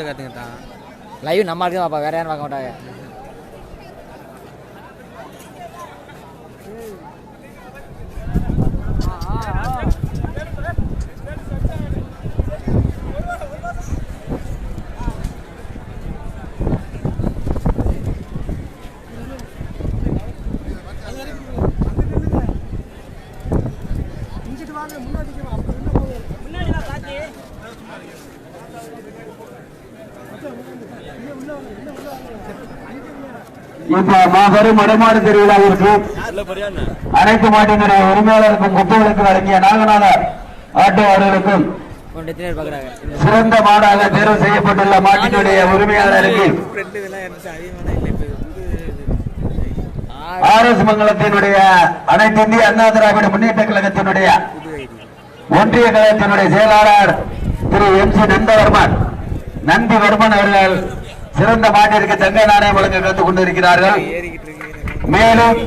மூஞ்சியை காட்டுங்க லைவ் நம்ம ஆளுக்கு பார்ப்பா வேற யாரும் பார்க்க மாட்டாங்க. மாபெரும் மடமாடு திருவிழாவிற்கு அனைத்து மாட்டினுடைய உரிமையாளருக்கும் குப்பைகளுக்கு வழங்கிய நாகநாதர் ஆட்டோ அவர்களுக்கும் சிறந்த மாடாக தேர்வு செய்யப்பட்டுள்ள மாட்டினுடைய உரிமையாளருக்கு ஆர் எஸ் மங்கலத்தினுடைய அனைத்து இந்திய அண்ணா திராவிட முன்னேற்ற கழகத்தினுடைய ஒன்றிய கழகத்தினுடைய செயலாளர் திரு எம் சி நந்தவர்மன் நந்திவர்மன் அவர்கள் சிறந்த மாட்டிற்கு தங்க நாணயம் வழங்க கற்றுக் கொண்டிருக்கிறார்கள் மேலும்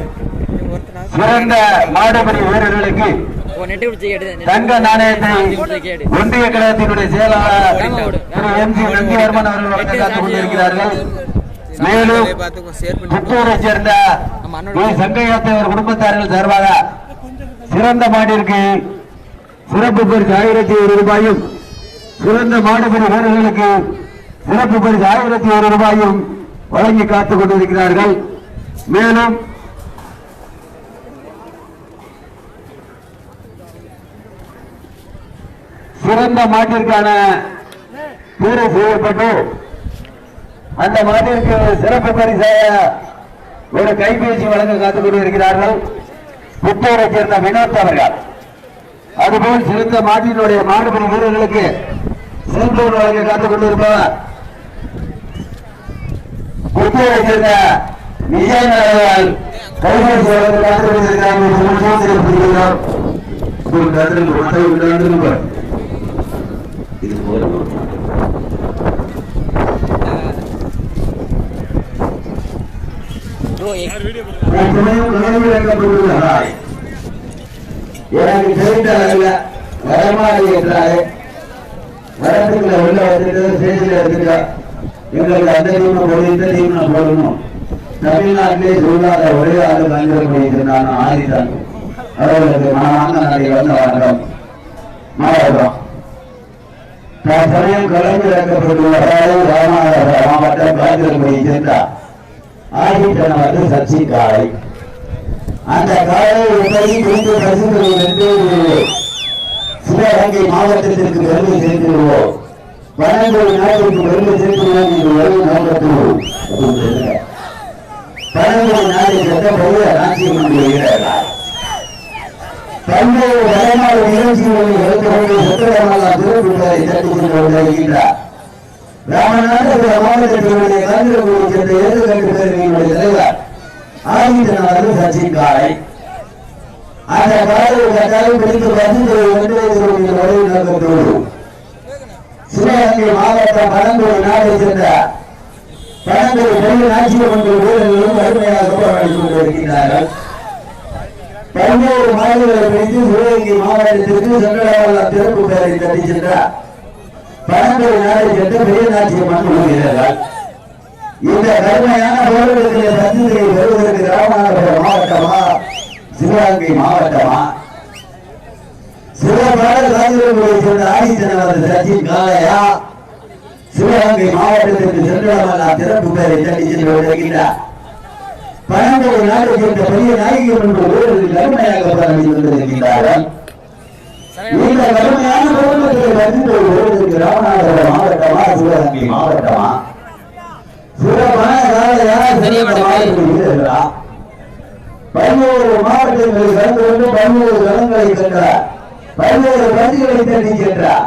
சிறந்த மாடுபடி வீரர்களுக்கு தங்க நாணயத்தை ஒன்றிய கழகத்தினுடைய செயலாளர் திரு எம் ஜி நந்திவர்மன் அவர்கள் வழங்க காத்துக் கொண்டிருக்கிறார்கள் மேலும் புத்தூரை சேர்ந்த வி. சங்கையாத்தவர் குடும்பத்தார்கள் சார்பாக சிறந்த மாட்டிற்கு சிறப்பு பரிசு ஆயிரத்தி ஒரு ரூபாயும் சிறந்த மாடுபடி வீரர்களுக்கு சிறப்பு பரிசு ஆயிரத்தி ஒரு ரூபாயும் வழங்கி காத்துக் கொண்டிருக்கிறார்கள். மேலும் சிறந்த மாட்டிற்கான தேர்வு செய்யப்பட்டு அந்த மாட்டிற்கு சிறப்பு பரிசாக ஒரு கைபேசி வழங்க காத்துக் கொண்டிருக்கிறார்கள். புத்தூரை சேர்ந்த வினோத் அவர்கள். அதுபோல் சிறந்த மாட்டினுடைய மாடுபடி வீரர்களுக்கு செல்போன் வழங்க காத்துக் கொண்டிருப்பவர் புத்தூரை சேர்ந்த விஜயன் அவர்கள் கைபேசி சோதனைப்படுத்துகிறோம். ஒரு இது எனக்கு தெரிந்த அளவில் வரமாறு என்றாரு வரத்துக்குள்ள உள்ள வந்துட்டு செய்தியில் எடுத்துட்டா எங்களுக்கு அந்த டீம் போடு இந்த டீம் போடணும் தமிழ்நாட்டிலே சொல்லாத ஒரே ஆளு காங்கிரஸ் பண்ணியிருந்தான் ஆதிதான் அவர்களுக்கு மனமார்ந்த நன்றி வந்து வாழ்றோம் மாவட்டம். தற்சமயம் கலந்து இழக்கப்பட்டுள்ள ராமநாதபுரம் மாவட்டம் காங்கிரஸ் சென்றார் சேர்ந்தார் ஆதித்தன் வந்து சச்சி காலை. அந்த காளை எப்படி குறித்து பரிசுகளை வென்று சிவகங்கை மாவட்டத்திற்கு பெருமை சேர்த்துள்ளோம் பன்னெண்டு நாட்டிற்கு பெருமை சேர்த்துள்ளோம் என்று ஒரு நோக்கத்தோடு பன்னெண்டு நாளை சட்டப்படி ராஜ்யம் வீரர்கள் பல்வேறு வயநாடு நிகழ்ச்சிகளில் எடுத்துக்கொண்டு சத்திரமல்லா திருக்குறளை தட்டி சென்று ராமநாதபுர மாவட்டத்தினுடைய காந்திரகுடி சென்ற பேரவையினுடைய தலைவர் சச்சின் அந்த காலை கட்டாயம் பிடித்து வசதியை வென்று வரை நோக்கத்தோடு சிவகங்கை மாவட்டம் பழங்குடி நாடை சேர்ந்த பழங்குடி பெரிய நாச்சிய மன்ற வீரர்களும் கடுமையாக போராடி கொண்டிருக்கின்றார்கள் பல்வேறு மாநிலங்களை பிடித்து சிவகங்கை மாவட்டத்திற்கு சென்றவர்கள் திறப்பு பேரை தட்டி சென்ற பழங்குடி நாடை சென்று பெரிய நாச்சிய மன்ற வீரர்கள். இந்த கடுமையான போராட்டத்திலே சந்தித்தை பெறுவதற்கு ராமநாதபுரம் மாவட்டமா சிவகங்கை மாவட்டமா? சிவபாட காந்திரகுடியை சேர்ந்த ஆதித்தனவர் சச்சின் சிவகங்கை மாவட்டத்திற்கு சென்றவர்கள்? திறப்பு பெயரை தட்டி சென்று வருகின்றார். பழங்குடி நாட்டை சேர்ந்த பெரிய நாயகர் பரவி கொண்டிருக்கின்றார்கள் இந்த வந்து ராமநாதபுரம் மாவட்டமா சிவகங்கை மாவட்டமா? சிறப்பான காலையா சிறந்த மாவட்ட மாவட்டங்களில் கலந்து கொண்டு பதினோரு களங்களை சென்றார் பல்வேறு பகுதிகளை தேடி சென்றார்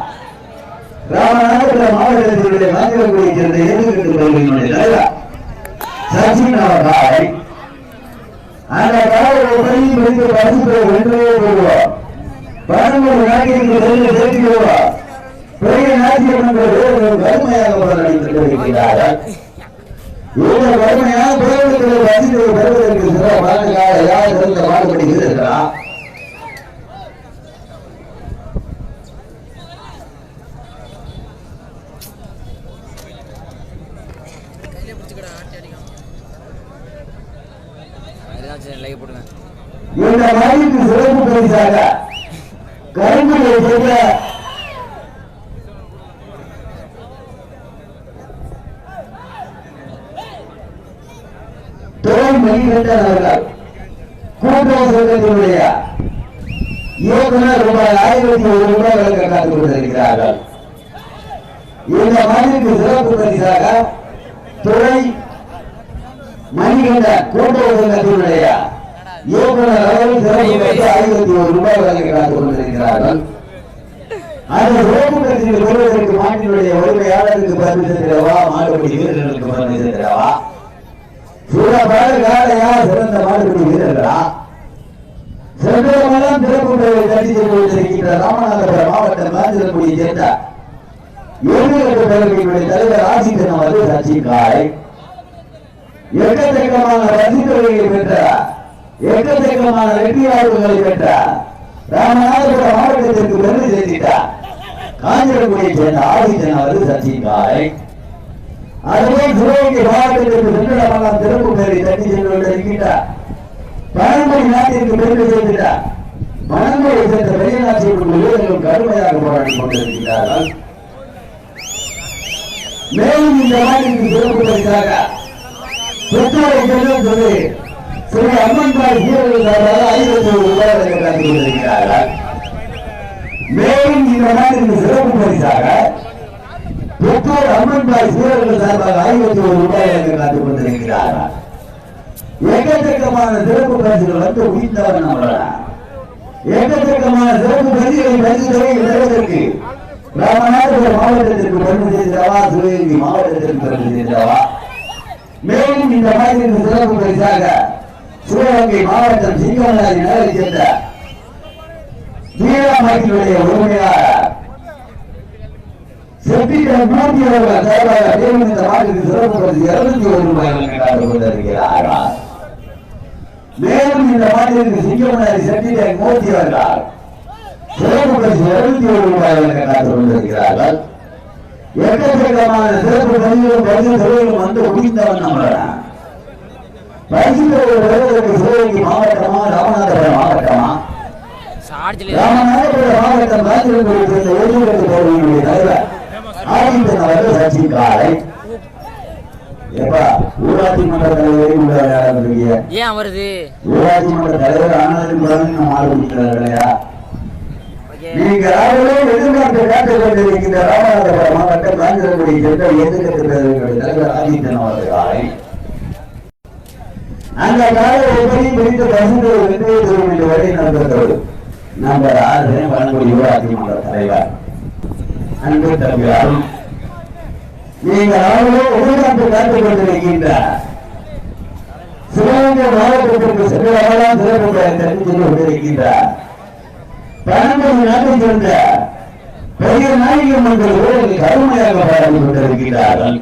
ராமநாதபுரம் மாவட்டத்தினுடைய மந்திரங்களை குறிக்கிறது எதிர்கட்டு கொள்கையினுடைய தலைவர் சச்சின் அவர்கள் அந்த காலை ஒவ்வொருத்தையும் படித்து பரிசு வென்றே போடுவோம் பதினோரு நாட்டிற்கு சென்று சேர்க்கிறோம் பெரிய நாட்டியம் என்ற வீரர்கள் கொண்டிருக்கிறார்கள். இந்த கடுமையான போராட்டத்தில் வசதியை பெறுவதற்கு சில மாதங்களாக யார் சிறந்த பாடுபடி இருக்கிறா ஏதாச்சும் லைவ் போடுங்க இந்த மணிக்கு சிறப்பு பரிசாக கருங்குடியை சேர்ந்த துறை மணிகண்டன் அவர்கள் கூட்டுறவு சங்கத்தினுடைய இயக்குனர் ரூபாய் ஆயிரத்தி ஒரு ரூபாய் வழங்க காத்துக் கொண்டிருக்கிறார்கள் இந்த மணிக்கு சிறப்பு பரிசாக துறை மணிகண்ட கூட்டுறவு சங்கத்தினுடைய இயக்குனர் அவர்கள் சிறப்பு பரிசு ஆயிரத்தி ஒரு ரூபாய் வழங்க காத்துக் கொண்டிருக்கிறார்கள். அந்த சிறப்பு பரிசில் பெறுவதற்கு மாட்டினுடைய உரிமையாளருக்கு பரிசு தரவா மாடுபடி வீரர்களுக்கு பரிசு தரவா சூழப்பாடு காலையா? சிறந்த மாடுபடி வீரர்களா? சென்றவர்களும் சிறப்பு பெயரை தட்டி சென்று கொண்டிருக்கின்ற ராமநாதபுரம் மாவட்டம் காஞ்சிரக்குடியை சேர்ந்த பேரவையினுடைய தலைவர் ஆசிரியர் அவர்கள் சச்சி காய் எக்கச்சக்கமான ரசிகர்களை பெற்ற எக்கச்சக்கமான வெற்றியாளர்களை பெற்றார் ராமநாதபுரம் மாவட்டத்திற்கு பெருமை சேர்த்திட்டார் காஞ்சிரக்குடியை சேர்ந்த ஆதித்தன் அவர்கள் சச்சி காய் அதுவே சிவகங்கை மாவட்டத்திற்கு சென்றடமெல்லாம் திறப்பு பேரை தட்டி சென்று இருக்கின்றார் பழங்குடி நாட்டிற்கு பெருமை சேர்த்திட்டார் பழங்குடியை சேர்ந்த வெளிநாட்டில் உள்ள வீரர்கள் கடுமையாக போராடி கொண்டிருக்கிறார்கள் மேலும் இந்த நாட்டிற்கு சிறப்பு பரிசாக பெற்றோரை செல்லும் சொல்லி சில அம்மன் பாய் வீரர்கள் சார்பாக ஐம்பத்தி ஒரு ரூபாய் வழங்க கொண்டிருக்கிறார்கள் மேலும் இந்த நாட்டிற்கு சிறப்பு பரிசாக பெற்றோர் அம்மன் பாய் வீரர்கள் சார்பாக ஐம்பத்தி ஒரு ரூபாய் வழங்க காத்துக் கொண்டிருக்கிறார்கள். எக்கச்சக்கமான சிறப்பு பரிசுகள் வந்து உயிர்த்தவன் நம்மளாம் எக்கச்சக்கமான சிறப்பு பரிசுகளை பரிசுகளை தொகை ராமநாதபுரம் மாவட்டத்திற்கு பெருமை செய்தவா சிவகங்கை மாவட்டத்திற்கு பெருமை செய்தவா மேலும் இந்த மாதத்திற்கு சிறப்பு பரிசாக சிவகங்கை மாவட்டம் சிங்கமலாரி நகரை சேர்ந்த வீராமத்தினுடைய உரிமையாளர் செட்டிகள் மூர்த்தி அவர்கள் சார்பாக மேலும் சிறப்பு பரிசு இருநூத்தி ஒரு ரூபாய் வழங்கப்பட்டு கொண்டிருக்கிறார்கள் மேலும் இந்த மாநிலத்திற்கு சிங்கமனாரி செட்டிகள் மூர்த்தி அவர்கள் சிறப்பு பரிசு இருநூத்தி ஒரு ரூபாய் வழங்க கொண்டிருக்கிறார்கள் எக்கச்சக்கமான சிறப்பு பரிசுகளும் பரிசு வந்து முடிந்தவன் நம்மளாம் சிவகங்கை மாவட்டமா ராமநாதபுரம் மாவட்டமா ராமநாதபுரம் மாவட்டம் சேர்ந்த தலைவர் ஆதித்தன் அவர்கள் காலை ஊராட்சி மன்ற தலைவரை ஏன் வருது ஊராட்சி மன்ற தலைவர் ஆனதுக்கு பிறகு நம்ம ஆரம்பிக்கிறார் இல்லையா ஓகே நீங்க ராவிலே எதிர்பார்த்து காத்துக் கொண்டிருக்கின்ற ராமநாதபுரம் மாவட்டம் காஞ்சிரங்குடி சேர்ந்த எதிர்கட்சி தலைவர்களுடைய தலைவர் ஆதித்தன் அவர்கள் காலை. அந்த கால எப்படி பிடித்த பசுமை வெற்றி தரும் என்று வழி நடந்ததோடு நம்பர் ஆறு பழங்குடி ஊராட்சி மன்ற தலைவர். அன்பு தம்பி நீங்கள் அவர்களோ எதிர்பார்த்து காத்துக் கொண்டிருக்கின்றார். சிவகங்கை மாவட்டத்திற்கு சென்றவர்களாம் சிறப்பு பெயர் தெரிந்து கொண்டிருக்கின்றார். பழங்குடி நாட்டை சேர்ந்த பெரிய நாயகம் மன்ற ஊழலில் கருமையாக பாராட்டி கொண்டிருக்கிறார்கள்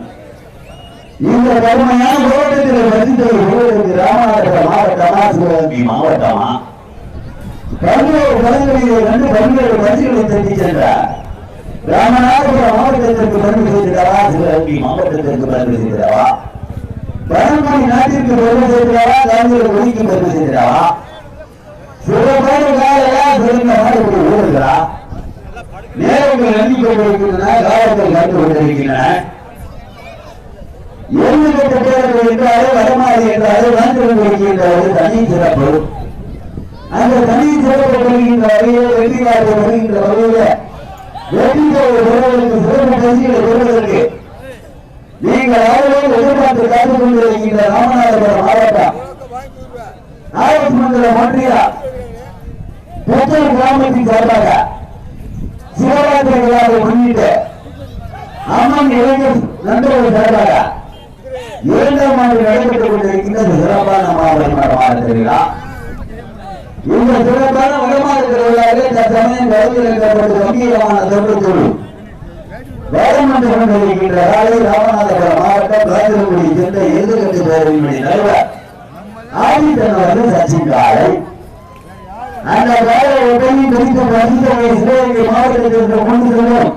இந்த கருமையான போராட்டத்தில் பதிந்தது ஊழலுக்கு ராமநாதபுரம் மாவட்டமா சிவகங்கை மாவட்டமா? பல்வேறு பகுதிகளிலே வந்து பல்வேறு பகுதிகளை தட்டி சென்றார். ராமநாதபுரம் மாவட்டத்திற்கு பெருமை செய்திருக்கிறவா சிவகங்கை மாவட்டத்திற்கு பெருமை செய்திருக்கிறவா பழமொழி நாட்டிற்கு பெருமை செய்திருக்கிறவா காந்தியில் ஒளிக்கு பெருமை செய்திடவா சிவபாடு காலையா சிறந்த மாடுபடி ஊருகிறா நேரங்கள் நம்பிக்கை கொண்டிருக்கின்றன காலங்கள் கண்டு கொண்டிருக்கின்றன. எழுந்துகட்ட பேரர்கள் என்றாலும் வடமாறி என்றாலும் வந்து ஒரு தனி சிறப்பு அந்த தனி சிறப்பு பெறுகின்ற வகையில் வெற்றி வாய்ப்பு வருகின்ற வகையில் வெற்றி பெறுவதற்கு சிறப்பு பரிசுகளை பெறுவதற்கு நீங்கள் ஆளுநர் எதிர்பார்த்து காத்துக் கொண்டிருக்கின்ற ராமநாதபுரம் மாவட்டம். ஆயிரத்தி மண்டல ஒன்றிய புத்தூர் கிராமத்தின் சார்பாக சிவராத்திரி விழாவை முன்னிட்டு அம்மன் இளைஞர் நண்பர்கள் சார்பாக இரண்டாம் ஆண்டு நடைபெற்றுக் கொண்டிருக்கின்ற சிறப்பான மாவட்ட திருவிழா இந்த சிறப்பான வடமாத திருவிழாவிலே தற்சமயம் கலைஞர்கள் கம்பீரமான தொகுப்பு வேடமன்று கொண்டிருக்கின்ற ராலை ராமநாதபுரம் மாவட்டம் காஞ்சிரங்குடி சென்ற எதிர்கட்சி பேரவையினுடைய தலைவர் ஆதித்தன் அவர்கள் சச்சின் காலை. அந்த காலை உடனே குறித்த பரிசுகளை சிவகங்கை மாவட்டத்திற்கு கொண்டு செல்லும்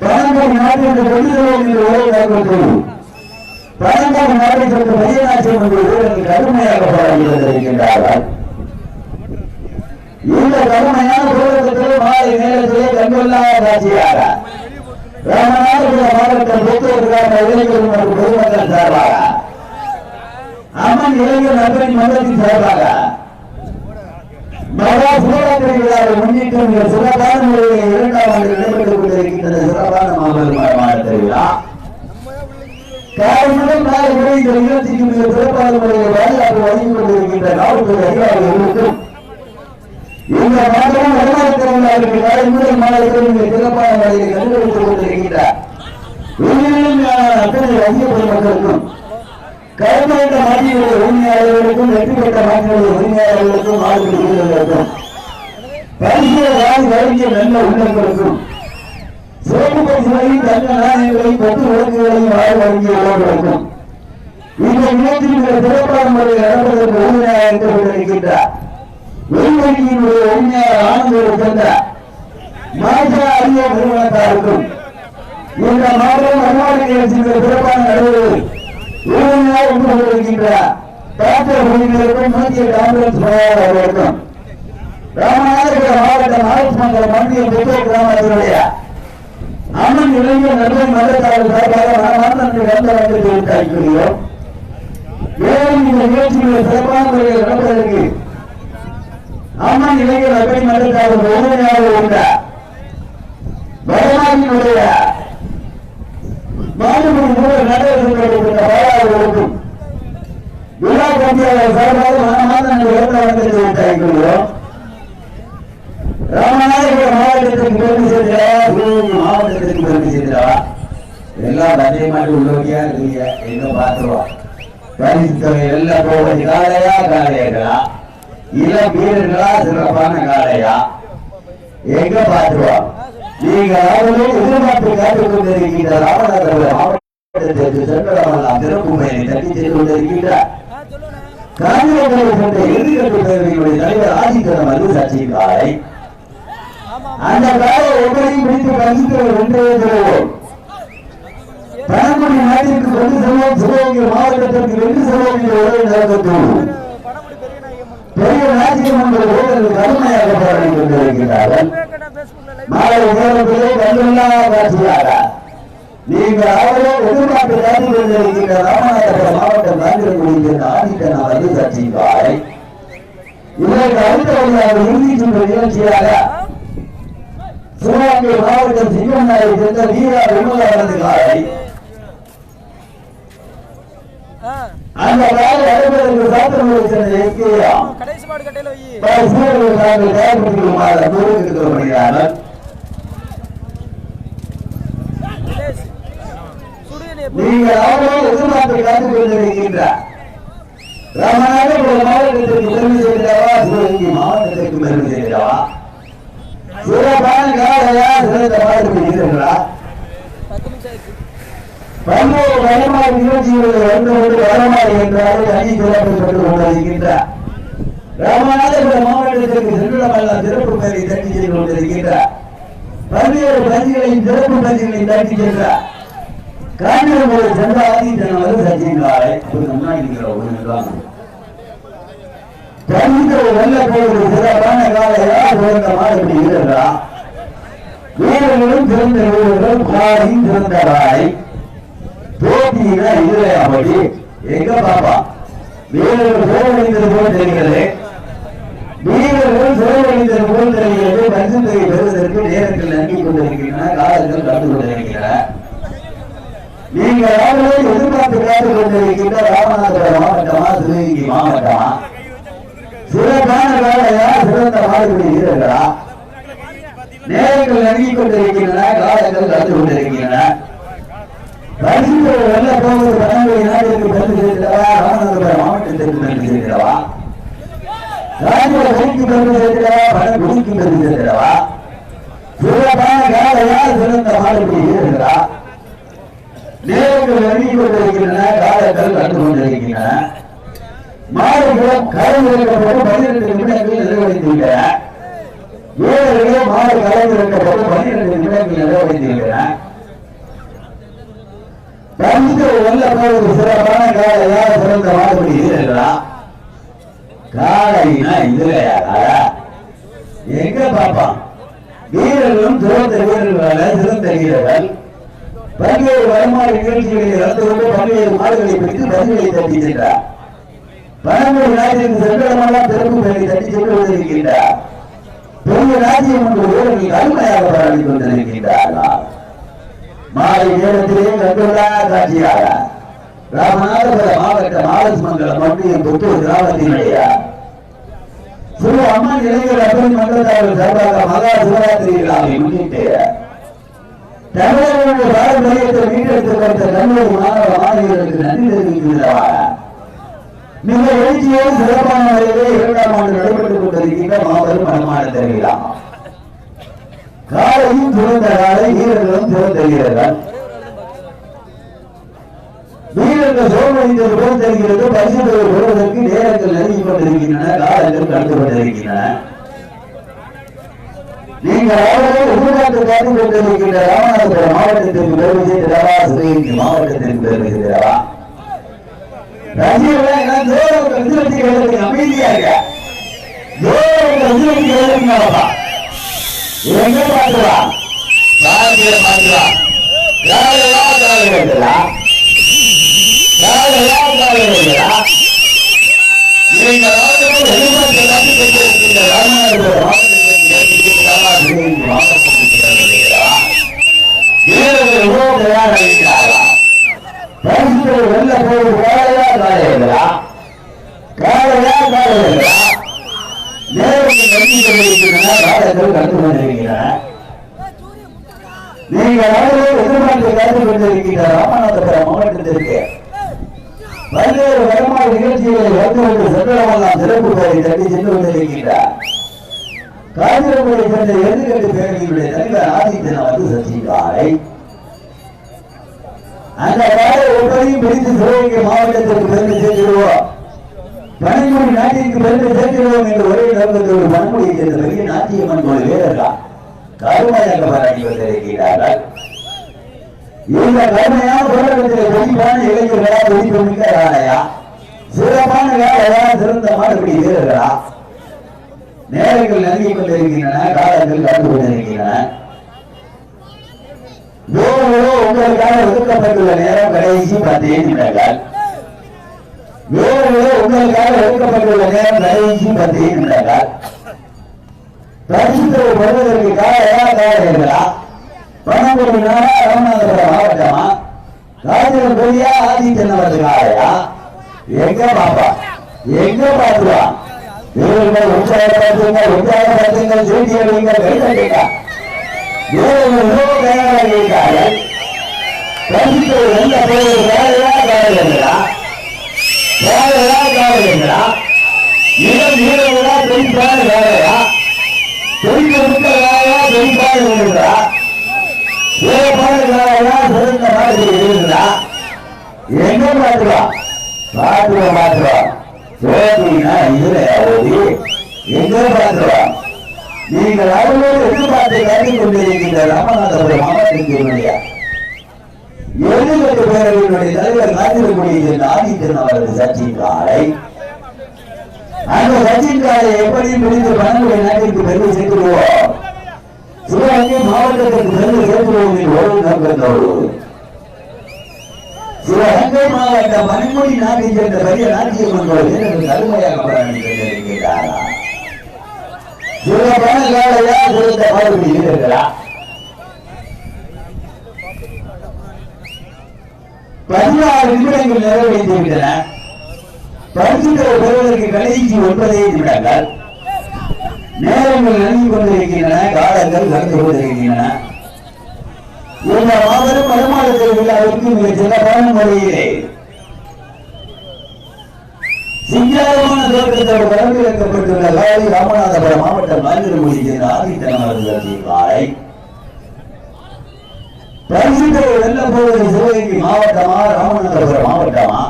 பழங்குடி நாட்டிற்கு கொண்டு செல்வோம் என்று உரை கைப்பற்றும் பழங்கால நாட்டை சேர்ந்த பெரியநாச்சி வீரர்கள் கடுமையாக போராடி வந்திருக்கின்றார்கள் இந்த கடுமையான போராட்டத்தில் மாலை நேரத்திலே கண்கொள்ளா காட்சியாக ராமநாதபுரம் மாவட்டம் புத்தூருக்கான இளைஞர் மற்றும் பொதுமக்கள் சார்பாக அம்மன் இளைஞர் நண்பரின் மன்றத்தின் சார்பாக மகா சிவராத்திரி விழாவை முன்னிட்டு மிக சிறப்பான முறையில் இரண்டாம் ஆண்டு நடைபெற்றுக் சிறப்பான மாபெரும் மாவட்ட காலை முதல் மாலை வரை இந்த நிகழ்ச்சிக்கு மிக சிறப்பான முறையில் பாதுகாப்பு வழங்கிக் கொண்டிருக்கின்ற காவல்துறை அதிகாரிகளுக்கும் இந்த மாதம் வருமானத்தில் உள்ளவர்கள் முதல் மாலை மிக சிறப்பான முறையில் கண்டுபிடித்துக் கொண்டிருக்கின்ற அத்தனை அதிக பொதுமக்களுக்கும் கைப்பற்ற மாற்றியுள்ள உரிமையாளர்களுக்கும் வெற்றி பெற்ற மாற்றியுள்ள உரிமையாளர்களுக்கும் ஆளுநர் வீரர்களுக்கும் பரிசுகளை வழங்கிய நல்ல உள்ளங்களுக்கும் சிறப்பு பரிசுகளையும் தங்க நாணயங்களையும் பத்து விளக்குகளையும் வாழ வழங்கிய உள்ளவர்களுக்கும் இந்த நிகழ்ச்சியில் மிக சிறப்பான முறையில் நடப்பதற்கு உரிமையாக இருந்து கொண்டிருக்கின்றார் வெளிவழியினுடைய உரிமையாளர் ஆனந்தோடு சென்ற மாஜா அறிய நிறுவனத்தாருக்கும் இந்த மாதம் வருமான நிகழ்ச்சியில் சிறப்பான நடைபெறுவது உரிமையாக இருந்து கொண்டிருக்கின்ற டாக்டர் உரிமையாளருக்கும் மத்திய காங்கிரஸ் பணியாளர் அவர்களுக்கும். ராமநாதபுரம் மாவட்டம் ஆலோசனை மத்திய புத்தூர் கிராமத்தினுடைய அவன் இளைஞர் நல்ல மன்றத்தாளர் சார்பாக மனமார்ந்த நன்றி கலந்து வந்து மேலும் இந்த நிகழ்ச்சிகளை சிறப்பான முறையில் நடப்பதற்கு அம்மன் இளைஞர் நண்பன் மன்றத்தாளர் உறுதியாக உள்ள வடநாட்டினுடைய மாநில மூவர் நடவடிக்கை பாராளுமன்றத்திற்கும் விழா கமிட்டியாளர் சார்பாக மனமார்ந்த நன்றி கலந்து வந்து ராமநாதபுரம் மாவட்டத்திற்கு பெருமை சேர்க்கிறா? மாவட்டத்திற்கு பெருமை சேர்க்கிறா? எல்லாம் தைரியமாட்டு உள்ளவங்க இருக்கீங்க? எங்க பாத்துருவோம் பரிசு எல்லாம் போவது காளையா இளம் வீரர்களா சிறப்பான காளையா? எங்க பாத்துருவோம் நீங்க அவர்களே எதிர்பார்த்து காத்துக் கொண்டிருக்கின்ற ராமநாதபுரம் மாவட்டத்திற்கு சிறப்பு தட்டி சென்று கொண்டிருக்கின்ற காங்கிரஸ் தலைவர் ஆதித்தனம் அல்லு சச்சி காலை. அந்த காலை ஒவ்வொரையும் பிடித்து பரிசுகளை வென்றே தருவோம் பழங்குடி நாட்டிற்கு கொண்டு செல்வோம் சிவகங்கை மாவட்டத்திற்கு வென்று செல்வோம் என்ற உறவை நடத்தத்தோடு பெரிய என்ற வீரர்கள் கடுமையாக போராடி கொண்டிருக்கிறார்கள் மாலை நேரத்திலே கண்டுள்ளா காட்சியாக. நீங்கள் அவரோ எதிர்பார்த்து காட்டிக் கொண்டிருக்கின்ற ராமநாதபுரம் மாவட்டம் காங்கிரஸ் சேர்ந்த ஆதித்தன வந்து சச்சி காலை இதற்கு அடுத்தவர்களாக இறுதி சுற்று நிகழ்ச்சியாக சிவகங்கை மாவட்டம் சிங்கம்நாயை சேர்ந்த வீரா விமலானது காலை. அந்த காலை அடைவதற்கு சாத்திரங்களை சேர்ந்த எஸ்கேயா தோல்விக்கப்படுகிறார்கள் தினேஷ் சுடுன்னு எப்படி நீங்கள் அவர்களே எதிர்பார்த்து காத்துக் கொண்டிருக்கின்ற ராமநாதபுரம் மாவட்டத்திற்கு பெருமை சேர்ந்தவா சிவகங்கை மாவட்டத்திற்கு பெருமை சேர்ந்தவா சிறப்பான காலையா சிறந்த பாடல் வீரர்களா பல்வேறு வயமாறு நிகழ்ச்சிகளில் வந்தோடு வரமாறு என்றாலும் அணி சிறப்பிக்கப்பட்டு கொண்டிருக்கின்ற ராமநாதபுரம் மாவட்டத்திற்கு சென்றுடமெல்லாம் சிறப்பு பெயரை தட்டி சென்று கொண்டிருக்கின்ற பல்வேறு பகுதிகளின் சிறப்பு பகுதிகளை தட்டி சென்ற காஞ்சிபுரம் சென்ற ஆதித்தன் வந்து சச்சிங்காலை முன்னாடி இருக்கிற ஒரு நிர்வாகம் பரிசுகளை வெல்ல சிறப்பான காலையா சிறந்த மாறுபடி வீரர்களா வீரர்களும் சிறந்த வீரர்கள் பாரியும் எங்க பாப்பா? வீரர்கள் சோழடைந்தது போல் தெரிகிறது. வீரர்கள் சோழடைந்தது போல் தெரிகிறது. பரிசு தொகை பெறுவதற்கு நேரத்தில் நம்பி கொண்டிருக்கின்றன காலங்கள் கடந்து கொண்டிருக்கின்றன. நீங்கள் யாருமே எதிர்பார்த்து காத்துக் கொண்டிருக்கின்ற ராமநாதபுரம் மாவட்டமா திருநெல்வேலி மாவட்டமா? சிறப்பான காலையா சிறந்த மாடுபடி வீரர்களா நேரங்கள் நெருங்கிக் கொண்டிருக்கின்றன காலங்கள் நடந்து கொண்டிருக்கின்றன. பரிசுகளை வெல்ல போவது பணங்களை நாட்டிற்கு பெருமை ராமநாதபுரம் மாவட்டத்திற்கு பெருமை ராஜ்ய குடிக்கு பெருமை சேர்க்கிறவா குடிக்கு பெருமை சிறப்பான காலையா சிறந்த மாடுபடி வீரர்களா நேரங்கள் நெருங்கிக் கொண்டிருக்கின்றன காலங்கள் கொண்டிருக்கின்றன. மாடுகளும் கலந்திருக்கப்பட்டு பன்னிரண்டு நிமிடங்கள் நிறைவடைந்துள்ளன வீரர்களே மாடு கலந்திருக்கப்பட்டு பன்னிரண்டு நிமிடங்கள் நிறைவடைந்துள்ளன பரிசு வெள்ள போவது சிறப்பான காலையா சிறந்த மாடுபடி வீரர்களா காலைனா இதுலையா காலா எங்க பாப்பா? வீரர்களும் சிறந்த வீரர்களால சிறந்த வீரர்கள். பல்வேறு வருமான நிகழ்ச்சிகளில் கலந்து பல்வேறு மாடுகளை பெற்று பதில்களை தட்டி சென்றார் பழமொழி நாட்டிற்கு சென்றடமெல்லாம் பெரும்பு பெயரை தட்டி சென்று கொண்டிருக்கின்றார் பெரிய ராஜ்யம் என்று வீரர்கள் கடுமையாக போராடி கொண்டிருக்கின்றார்களா? மாலை நேரத்திலே கண்டுள்ளா காட்சியாக ராமநாதபுரம் மாவட்டம் ஆலஸ்மங்கலம் மண்டியம் புத்தூர் கிராமத்தினுடைய சிறு அம்மா இளைஞர் அப்படி மன்றத்தார்கள் சார்பாக மகா சிவராத்திரி விழாவை முன்னிட்டு தமிழர்களுடைய பாரம்பரியத்தை மீட்டெடுத்து கொடுத்த கல்லூரி மாணவ மாணவிகளுக்கு நன்றி தெரிவிக்கின்றவா மிக எழுச்சியோடு சிறப்பான முறையிலே இரண்டாம் ஆண்டு நடைபெற்றுக் கொண்டிருக்கின்ற மாபெரும் மனமான திருவிழா காலையும் சிறந்த காலை வீரர்களும் சிறந்த வீரர்கள். வீரர்கள் சோழமணிந்தது போல் தெரிகிறது பரிசு பெறுவதற்கு நேரங்கள் நெருங்கிக் கொண்டிருக்கின்றன காலங்கள் கடந்து கொண்டிருக்கின்றன. நீங்கள் அவர்கள் எதிர்பார்த்து காத்து கொண்டிருக்கின்ற ராமநாதபுரம் மாவட்டத்திற்கு பெருமை செய்கிறவா சிவகங்கை மாவட்டத்திற்கு பெருமை செய்கிறவா அமைதியா இருக்க எங்க பார்க்கலாம் பாரதிய பார்க்கலாம் நீங்கள் எதிர்பார்த்து காத்து காலையா காலையா காலையா காலையா நேரங்கள் நம்பி கொண்டிருக்கின்றன காலங்கள் கடந்து எதிர்பார்த்து ராமநாதபுரம் மாவட்டத்திற்கு பல்வேறு வருமான நிகழ்ச்சிகளை வந்து கொண்டு சென்றவெல்லாம் சிறப்பு பெயரை தட்டி சென்று கொண்டிருக்கின்றார். சேர்ந்த தலைவர் சசிகாலை அந்த வேலை ஒவ்வொரையும் பிரித்து சிவகங்கை மாவட்டத்திற்கு பெருமை சேர்த்திடுவோம். பனைமொழி நாட்டிற்கு பெருமை சேர்த்திடுவோம் என்று ஒரே நோக்கத்தில் ஒரு பன்மொழியை சேர்ந்த பெரிய நாட்டியம்மன் கோயில் வீரர்கள் கருமையாக பாராட்டி வந்திருக்கிறார்கள் இந்த கருமையான போராட்டத்தில் குறிப்பான இளைஞர்களா குறிப்பிமிக்க வேலையா சிறப்பான வேலையா சிறந்த மாடுபடி வீரர்களா நேரங்கள் நெருங்கிக் கொண்டிருக்கின்றன காலங்கள் கலந்து கொண்டிருக்கின்றன. வேறோ உங்களுக்காக ஒதுக்கப்பட்டுள்ள நேரம் கடைசி பத்து நிமிடங்கள். வேறோ உங்களுக்காக ஒதுக்கப்பட்டுள்ள நேரம் கடைசி பத்து நிமிடங்கள். பரிசுத்தை வருவதற்கு காலையா காலைகளா பணம் நாடா ராமநாதபுரம் மாவட்டமா? காஞ்சிபுரம் பெரியா ஆதித்தன் அவரது காலையா எங்க பாப்பா? எங்க பாத்துவா? வீரர்கள் உற்சாகப்படுத்துங்கள் உற்சாகப்படுத்துங்கள் செய்தி அறிவிங்கள் வீரர்கள் மிகவும் தயாராக இருக்கிறார்கள் பரிசுத்தை எந்த போவது காலையா காலைகளா காலையா காலைகளா இளம் வேலையா பெண்பாடு இருக்கிறா சிறப்பாடுகளா சிறந்த மாதிரி இருக்கிறா எங்க சோதினா இதுல ஓடி எங்க மாத்துவா நீங்கள் அவர்களோடு எதிர்பார்த்து காட்டிக் கொண்டிருக்கின்ற ராமநாதபுரம் மாவட்டத்தினுடைய எழுபது பேரவையினுடைய தலைவர் காத்திருக்கூடிய சென்ற ஆதித்தன் அவரது சச்சின் காலை. அந்த சச்சின் காலை எப்படி முடிந்து பணங்களை நாட்டிற்கு பெருமை சேர்த்துடுவோம் சிவகங்கை மாவட்டத்திற்கு பெருமை சேர்த்துடுவோம் என்று ஒரு நம்பத்தோடு சிவகங்கை மாவட்டம் பனிமொழி நாட்டை சேர்ந்த பெரிய நாட்டியம்மன் வீரர்கள் கடுமையாக போராடி கொண்டிருக்கிறாரா சிறப்பான காலையா சிறந்த பாடுபடி வீரர்களா பதினாறு நிமிடங்கள் நிறைவடைந்து விட்டன பரிசுகளை பெறுவதற்கு கடைசி ஒன்பதே நிமிடங்கள். நேரங்கள் கொண்டிருக்கின்றன காலங்கள் கடந்து கொண்டிருக்கின்றன. இந்த மாபெரும் வருமானத்தில் விழாவிற்கு மிக சிறப்பான முறையிலே சிங்காரமான தோற்றத்தோடு பரப்பிழக்கப்பட்டுள்ள காலை ராமநாதபுரம் மாவட்டம் காஞ்சிரமொழி சேர்ந்த ஆதித்தன் அவர்கள் வெல்ல போவது சிவகங்கை மாவட்டமா ராமநாதபுரம் மாவட்டமா?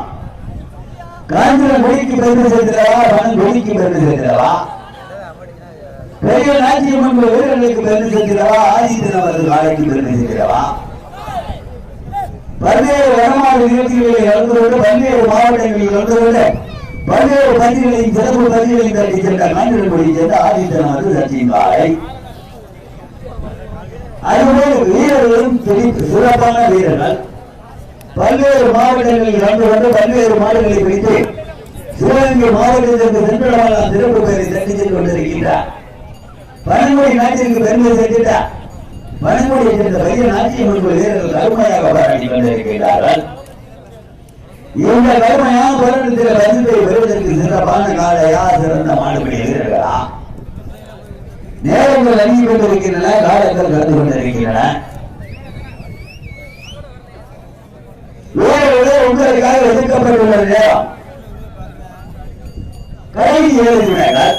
காஞ்சிரம் மொழிக்கு பெருமை சேர்க்கிறவா மணல் மொழிக்கு பெருமை சேர்க்கிறவா பெரிய நாச்சியம்மன் வீரர்களுக்கு பெருமை சேர்க்கிறவா ஆதித்தனவர்கள் காலைக்கு பெருமை சேர்க்கிறவா பல்வேறு வடமாறு நிகழ்ச்சிகளில் கலந்து கொண்டு பல்வேறு மாவட்டங்களில் கலந்து கொண்டு பல்வேறு பள்ளிகளையும் சிறப்பு பள்ளிகளையும் தட்டி சென்ற காஞ்சிரங்குடி சேர்ந்த ஆதித்தனாவது சத்தியம்பாளை காலை அதுபோல் வீரர்களும் சிறப்பான வீரர்கள். பல்வேறு மாவட்டங்களில் கலந்து கொண்டு பல்வேறு மாடுகளை பிடித்து சிவகங்கை மாவட்டத்திற்கு சென்றவர்களால் சிறப்பு பெயரை தட்டி சென்று கொண்டிருக்கின்றார். பழங்குடி நாட்டிற்கு பெருமை சேர்த்துட்டார். பழங்குடியை சேர்ந்த பையன் நாட்டியம் என்பது வீரர்கள் அருமையாக பாராட்டி கொண்டிருக்கிறார்கள் இந்த கருமையான போராட்டத்தில் பரிசை பெறுவதற்கு சிறப்பான காலையா சிறந்த மாடுபடி வீரர்களா? நேரங்கள் அணுகி கொண்டிருக்கின்றன காலங்கள் கலந்து கொண்டிருக்கின்றன. உங்களுக்காக ஒதுக்கப்பட்டுள்ள நேரம். கடைசி ஏழு நிமிடங்கள்.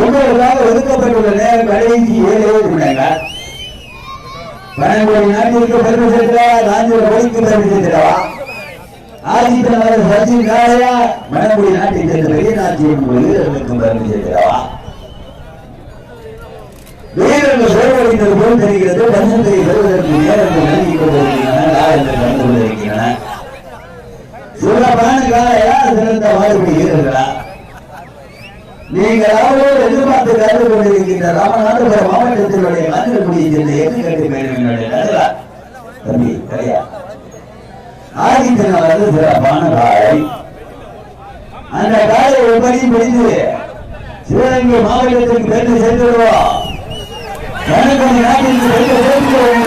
உங்களுக்காக ஒதுக்கப்பட்டுள்ள நேரம் கடைசி ஏழு நிமிடங்கள். பழங்குடி நாட்டிற்கு பெருமை சேர்க்கிறா நான்கு மொழிக்கு பெருமை சேர்க்கிறவா ஆதித்தனவர் சச்சின் காளையா மணங்குடி நாட்டை சேர்ந்த பெரியநாச்சியம் வீரர்களுக்கும் பெருமை சேர்க்கிறவா வீரர்கள் சோர்வடைந்தது போல் தெரிகிறது பஞ்சத்தை பெறுவதற்கு நல்கி கொண்டிருக்கின்றன நடந்து கொண்டிருக்கின்றன. சிறப்பான காலையா சிறந்த வாழ்க்கை வீரர்களா? நீங்கள் எதிர்பார்த்து கலந்து கொண்டிருக்கின்ற ராமநாதபுரம் மாவட்டத்தினுடைய மந்திரக்குடியை சேர்ந்த கட்டு பேருவினுடைய தம்பி சரியா ஆதித்தனவர் சிறப்பான காலை. அந்த காலை எப்படி பிடித்து சிவகங்கை மாவட்டத்திற்கு பெற்று சென்றுடுவோம் கணக்கணி நாட்டிற்கு பெற்று சேர்க்கிறோம்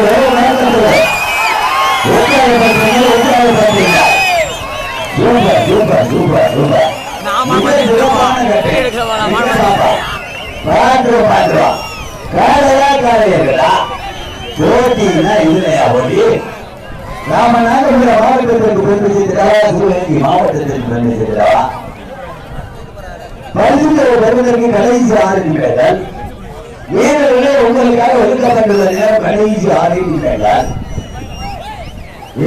சூப்பர் சூப்பர் சூப்பர் சூப்பர். சிறப்பான காளையர்களா? போட்டின்னா இதுலையா போட்டி? நாம நாகபுர மாவட்டத்திற்கு பெருமை சேர்க்கிறவா சிவகங்கை மாவட்டத்திற்கு பெருமை சேர்க்கிறவா பரிசுகளை பெறுவதற்கு கடைசி ஆறு நிமிடங்கள். வீரர்களே உங்களுக்காக ஒதுக்கப்பட்டுள்ள நேரம் கடைசி ஆறு நிமிடங்கள்.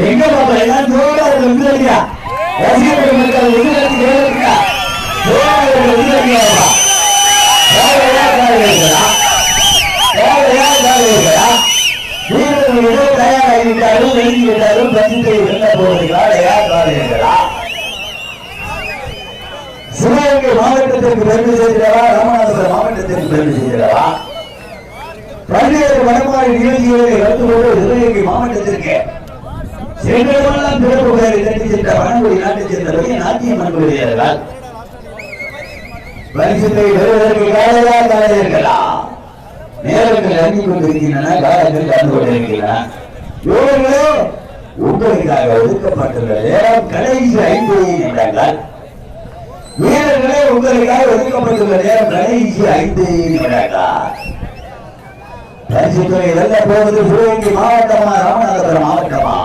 எங்க பாப்பா எல்லாம் ஜோரா இருக்கு விருதுலையா ரசிகர்கள் மக்கள் விருதுலைக்கு கேளுங்க ஜோரா இருக்கு விருதுலையா காலையா காலையா காலையா காலையா வீரர்கள் ஏதோ தயாராகிவிட்டாலும் எழுதி விட்டாலும் பரிசுத்தை வெல்ல போவது காலையா காலையா சிவகங்கை மாவட்டத்திற்கு பெருமை செய்கிறவா ராமநாதபுரம் மாவட்டத்திற்கு பெருமை செய்கிறவா பல்வேறு வடமாறி நிகழ்ச்சிகளை கலந்து கொண்டு சிவகங்கை மாவட்டத்திற்கு சென்றவெல்லாம் பிறப்பு பெயரை கட்டி சென்ற வனங்குடி நாட்டைச் சேர்ந்தவர்கள் நாட்டியம் அன்புகிறார்கள் பரிசுத்தை பெறுவதற்கு காலையா காலையர்களா நேரங்கள் அறிந்து கொண்டிருக்கின்றன காலங்கள் கலந்து கொண்டிருக்கின்றன. இவர்களே உங்களுக்காக ஒதுக்கப்பட்டுள்ள கடைசி ஐந்து நிமிடங்கள். வீரர்களே உங்களுக்காக ஒதுக்கப்பட்டுள்ள நேரம் கடைசி ஐந்து நிமிடங்கள். பரிசுத்துறை வெல்ல போவது சிவகங்கை மாவட்டமா ராமநாதபுரம் மாவட்டமா?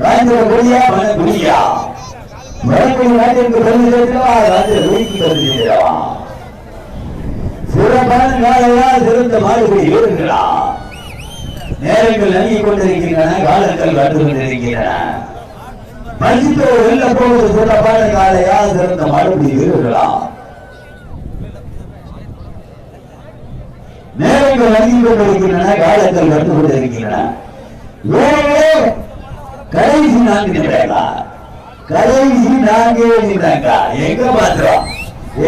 காஞ்சிபுரம் குடியா மனக்குடியா வடக்குடி நாட்டிற்கு பெருமை சேர்க்கிறவா? ராஜ்ய வீட்டுக்கு சேர்க்கிறவா? சிறப்பான காலையா சிறந்த மாறுபடி வீரர்களா? நேரங்கள் நல்கிக் கொண்டிருக்கின்றன காலங்கள் வந்து கொண்டிருக்கின்றன. பரிசுத்துறை வெல்ல போவது சிறப்பான காலையா சிறந்த மாடுபடி வீரர்களா? நேரங்கள் நல்கிக் கொண்டிருக்கின்றன காலங்கள் வந்து கொண்டிருக்கின்றன. கடைசி நான்கு நிமிடங்களா. கடைசி நான்கு நிமிடங்களா. எங்க பாத்துறோம்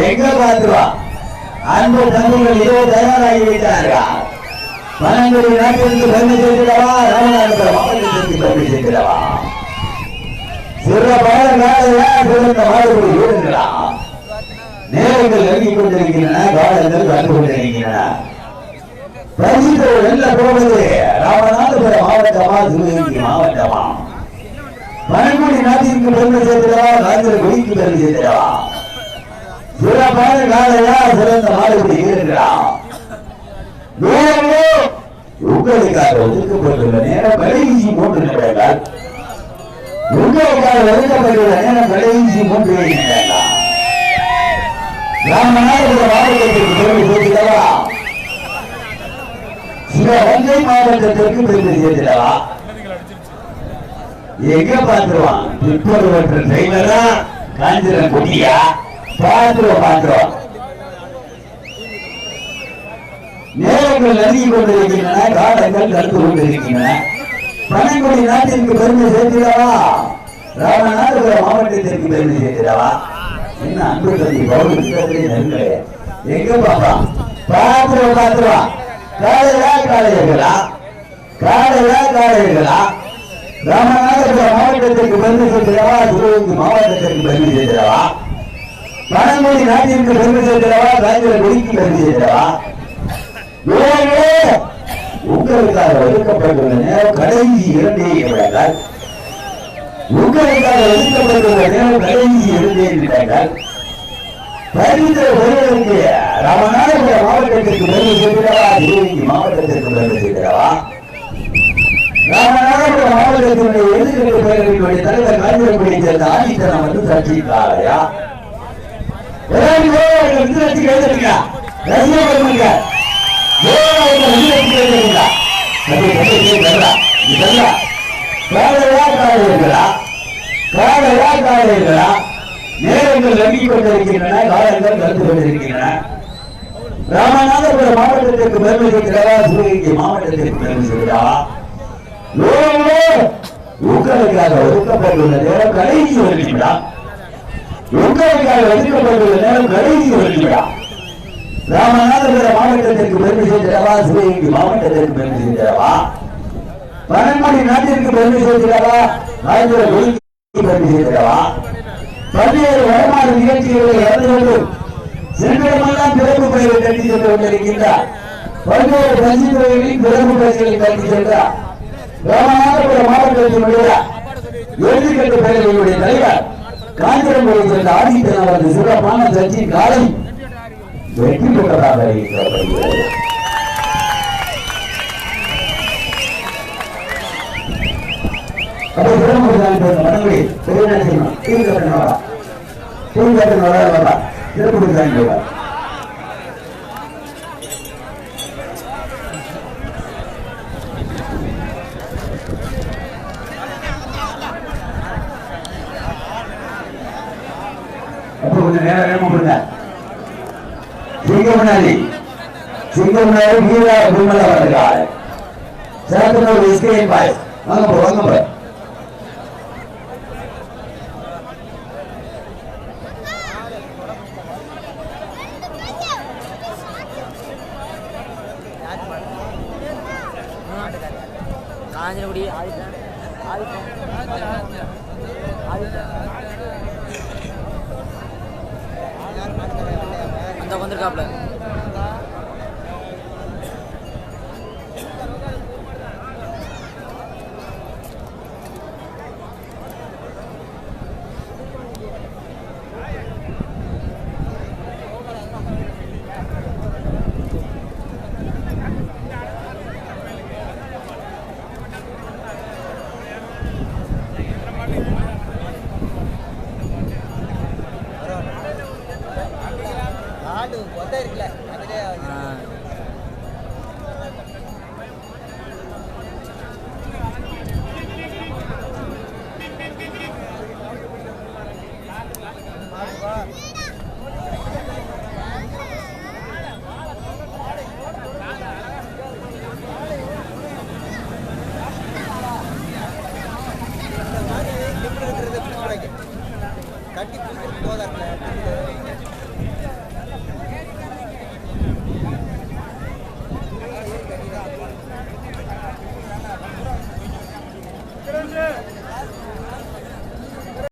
எங்க பாத்துறோம் அன்பு தங்கங்கள் இதோ தயாராகி விட்டார்களா பனங்குடி நாட்டிற்கு பெருமை சேர்க்கிறவா? ராமநாதபுரம் மாவட்டத்திற்கு பெருமை சேர்க்கிறவா? சிறப்பான காலையா சிறந்த மாடுபடி வீரர்களா நேரங்கள் நெருங்கிக் கொண்டிருக்கின்றன காலங்கள் கண்டு கொண்டிருக்கின்றன. பரிசுத்தை வெல்ல போவது ராமநாதபுரம் மாவட்டமா சிவகங்கை மாவட்டமா? பழங்குடி நாட்டிற்கு பெருமை சேர்க்கிறவா? காஞ்சிர குடிக்கு பெருமை சேர்க்கிறவா? சிறப்பான காலையா சிறந்த மாடுபடி வீரர்களா வீரர்களே உங்களுக்காக ஒதுக்கப்பட்டுள்ள நேரம் கடைசி மூன்று நிமிடங்கள் உங்களுக்காக ஒதுக்கப்பட்டுள்ள நேரம் கடைசி மூன்று நிமிடங்கள் ராமநாதபுரம் மாவட்டத்திற்கு பெருமை சேர்க்கிறவா சிவகங்கை மாவட்டத்திற்கு பெருமை சேர்க்கிறவா எங்க பாத்துருவான் பிற்படுவற்ற டிரைவரா குட்டியா? பாத்துருவோம் பாத்துருவோம் நேரங்கள் நெருங்கி கொண்டிருக்கின்றன காலங்கள் கடந்து கொண்டிருக்கின்றன. பனங்குடி நாட்டிற்கு பெருமை சேர்க்கிறவா? ராமநாதபுர மாவட்டத்திற்கு பெருமை சேர்க்கிறவா? என்ன அன்பு தம்பி பௌர்ணமி நெருங்கலே எங்க பாப்பா? பாத்திரம் பாத்திரம் காலையா காலையர்களா காலையா காலையர்களா ராமநாதபுர மாவட்டத்திற்கு பெருமை சேர்க்கிறவா? சிவகங்கை மாவட்டத்திற்கு பெருமை சேர்க்கிறவா? பனங்குடி நாட்டிற்கு பெருமை சேர்க்கிறவா? காஞ்சிரகுடிக்கு பெருமை சேர்க்கிறவா? உங்களுக்காக ஒதுக்கப்பட்டுள்ள நேரம் கடைசி இரண்டே நிமிடங்கள் உங்களுக்காக ஒதுக்கப்பட்டுள்ள நேரம் கடைசி இரண்டே நிமிடங்கள் பரிந்துரை ஒருவருக்கு ராமநாதபுரம் மாவட்டத்திற்கு பெருமை சேர்க்கிறவா? மாவட்டத்திற்கு பெருமை சேர்க்கிறவா? ராமநாதபுரம் மாவட்டத்தினுடைய எதிர்கட்சி பேரவையினுடைய தலைவர் ஆதித்தனம் வந்து சர்ச்சை காலையா ரசிக எழுதுறீங்க ரசிக பண்ணுங்க நேரங்கள் நம்பிக் கொண்டிருக்கின்றன காலங்கள் கலந்து கொண்டிருக்கின்றன ராமநாதபுரம் மாவட்டத்திற்கு பெருமை சேர்க்கிறதா சிவகங்கை மாவட்டத்திற்கு பெருமை சேர்க்கிறதா உங்களுக்காக ஒதுக்கப்பட்டுள்ள நேரம் கடைசி வருகின்றா உங்களுக்காக ஒதுக்கப்பட்டுள்ள நேரம் கடைசி வருகின்றான் ராமநாதபுர மாவட்டத்திற்கு பெருமை சேர்க்கிறவா சிவகங்கை மாவட்டத்திற்கு பெருமை சேர்க்கிறவா பனன்மணி நாட்டிற்கு பெருமை சேர்க்கிறவா ராஜேந்திர கோயிலுக்கு பெருமை சேர்க்கிறவா பல்வேறு வடமாறு நிகழ்ச்சிகளை இறந்து கொண்டு சென்றிடமெல்லாம் பிறப்பு பெயரை கட்டி சென்று கொண்டிருக்கின்றார். பல்வேறு பரிசுத்துறைகளில் பிறப்பு பயிர்களை கட்டி சென்றார். ராமநாதபுர மாவட்டத்தினுடைய எழுதிக்கட்டு பயிர்களுடைய தலைவர் காஞ்சிரங்குடியை சேர்ந்த ஆதித்தன் அவரது சிறப்பான சச்சி காலை வெற்றி பெற்றதாக அறிவிக்கப்படுகிறது கொஞ்சம் நேரம் வேகமா கொடுங்க. சிங்கமனாலி சிங்கமனாலி வீரா விமலா வருகிறாள் சேத்தனூர் இஸ்கேன் பாய் வாங்க போ வாங்க போ.